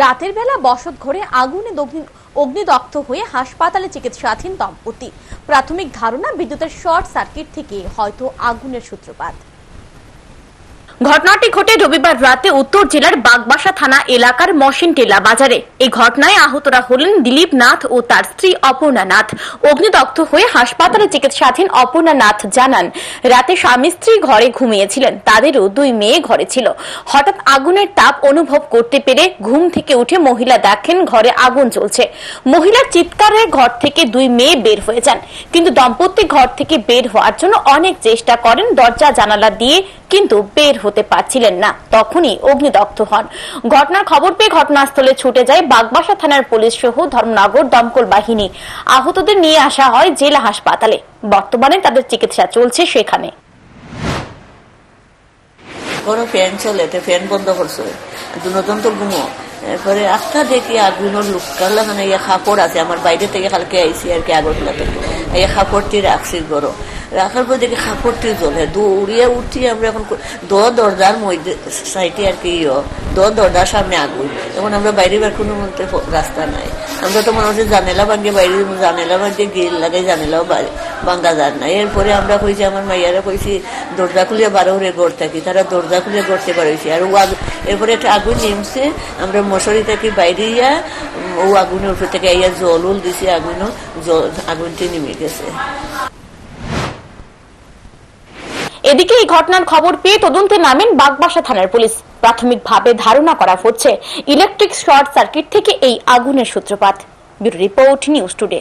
রাতের বেলা বসত ঘরে আগুনে অগ্নিদগ্ধ হয়ে হাসপাতালে চিকিৎসাধীন দম্পতি। প্রাথমিক ধারণা বিদ্যুতের শর্ট সার্কিট থেকে হয়তো আগুনের সূত্রপাত। ঘটনাটি ঘটে রবিবার রাতে উত্তর জেলার বাগবাসা থানা এলাকার মশিনটেলা বাজারে। এই ঘটনায় আহতরা হলেন দিলীপ নাথ ও তার স্ত্রী অপর্ণা নাথ। অগ্নিদগ্ধ হয়ে হাসপাতালে চিকিৎসাধীন অপর্ণা নাথ জানান, রাতে স্বামী স্ত্রী ঘরে ঘুমিয়েছিলেন। তাদেরও দুই মেয়ে ঘরে ছিল। হঠাৎ আগুনের তাপ অনুভব করতে পেরে ঘুম থেকে উঠে মহিলা দেখেন ঘরে আগুন জ্বলছে। মহিলার চিৎকারে ঘর থেকে দুই মেয়ে বের হয়ে যান। কিন্তু দম্পতি ঘর থেকে বের হওয়ার জন্য অনেক চেষ্টা করেন, দরজা জানালা দিয়ে কিন্তু বের হতে পারছিলেন না। তখনই অগ্নিদগ্ধ হন। ঘটনার খবর পেয়ে ঘটনাস্থলে ছুটে যায় বাগবাসা থানার পুলিশ সহ ধর্মনগর দমকল বাহিনী। আহতদের নিয়ে আসা হয় জেলা হাসপাতালে। বর্তমানে তাদের চিকিৎসা চলছে সেখানে। কোনো ফ্যান চলে, তো ফ্যান বন্ধ করছে। দুজন তো ঘুমো। এরপরে একটা দেখি আগুনের লুক কালা মানে কাপড় আছে, আমার বাইরে থেকে কালকে আইসি আর কি আগরতলা থেকে এই খাপড়টি রাখছি গরো। রাখার পর দেখি খাপড়টি জ্বলে দৌড়িয়ে উঠি আমরা এখন দ দরজার মধ্যে সাইটে আর কি ইয়ে, দ দরজার সামনে আগুন। এখন আমরা বাইরে বের কোনো মধ্যে রাস্তা নাই। আমরা তো মনে হচ্ছে জানেলা ভাঙিয়ে বাইরে জানেলা ভাঙিয়ে গিল লাগে জানেলাও ভাঙ্গা যার না। এরপরে আমরা কইছি, আমার মাইয়ারা কইছি, দরজা খুলে বারো রে ঘর থাকি, তারা দরজা খুলে করতে পারছি আর ও এরপরে একটা আগুন নেমছে, আমরা মশারি থাকি বাইরে ইয়া, ও আগুনের উপর থেকে ইয়া জল উল দিছি, আগুনও জল, আগুনটি নেমে গেছে। এদিকে এই ঘটনার খবর পেয়ে তদন্তে নামেন বাগবাসা থানার পুলিশ। প্রাথমিকভাবে ধারণা করা হচ্ছে ইলেকট্রিক শর্ট সার্কিট থেকে এই আগুনের সূত্রপাত। Bureau report news today.